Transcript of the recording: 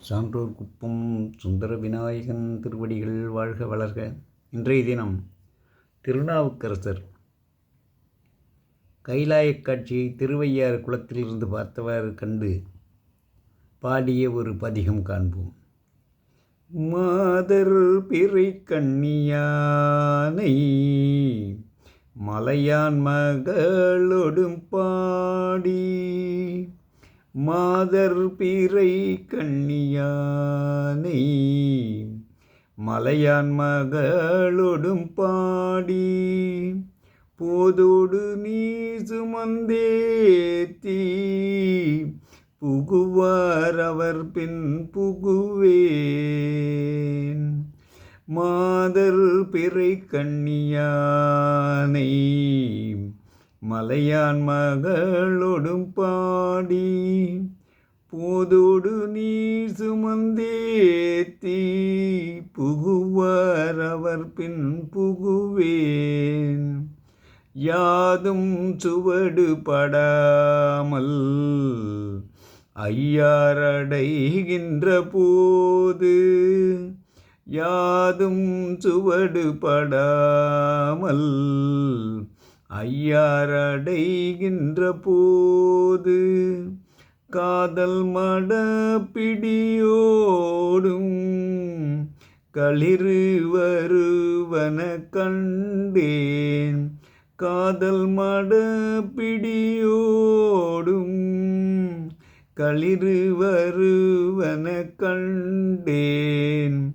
சான்றோர் குப்பம் சுந்தர விநாயகன் திருவடிகள் வாழ்க வளர்க. இன்றைய தினம் திருநாவுக்கரசர் கைலாயக் காட்சியை திருவையாறு குளத்திலிருந்து பார்த்தவாறு கண்டு பாடிய ஒரு பதிகம் காண்போம். மாதர் பிறை கண்ணியானை மலையான் மகளொடும் பாடி மாதர் பிறை கண்ணியானை மலையான் மகளொடும் பாடி போதோடு நீ சுமந்தேத்தி புகுவார் அவர் பின் புகுவேன். மாதர் பிறை கண்ணியானை மலையான் மகளொடும் பாடி போதோடு நீர் சுமந்தேத்தி புகுவார் அவர் பின் புகுவேன். யாதும் சுவடு படாமல் ஐயாரடைகின்ற போது யாதும் சுவடு படாமல் ஐயாரடைகின்ற போது காதல் மடப்பிடியோடும் களிறு வருவன கண்டேன். காதல் மடப்பிடியோடும் களிறு வருவன கண்டேன்.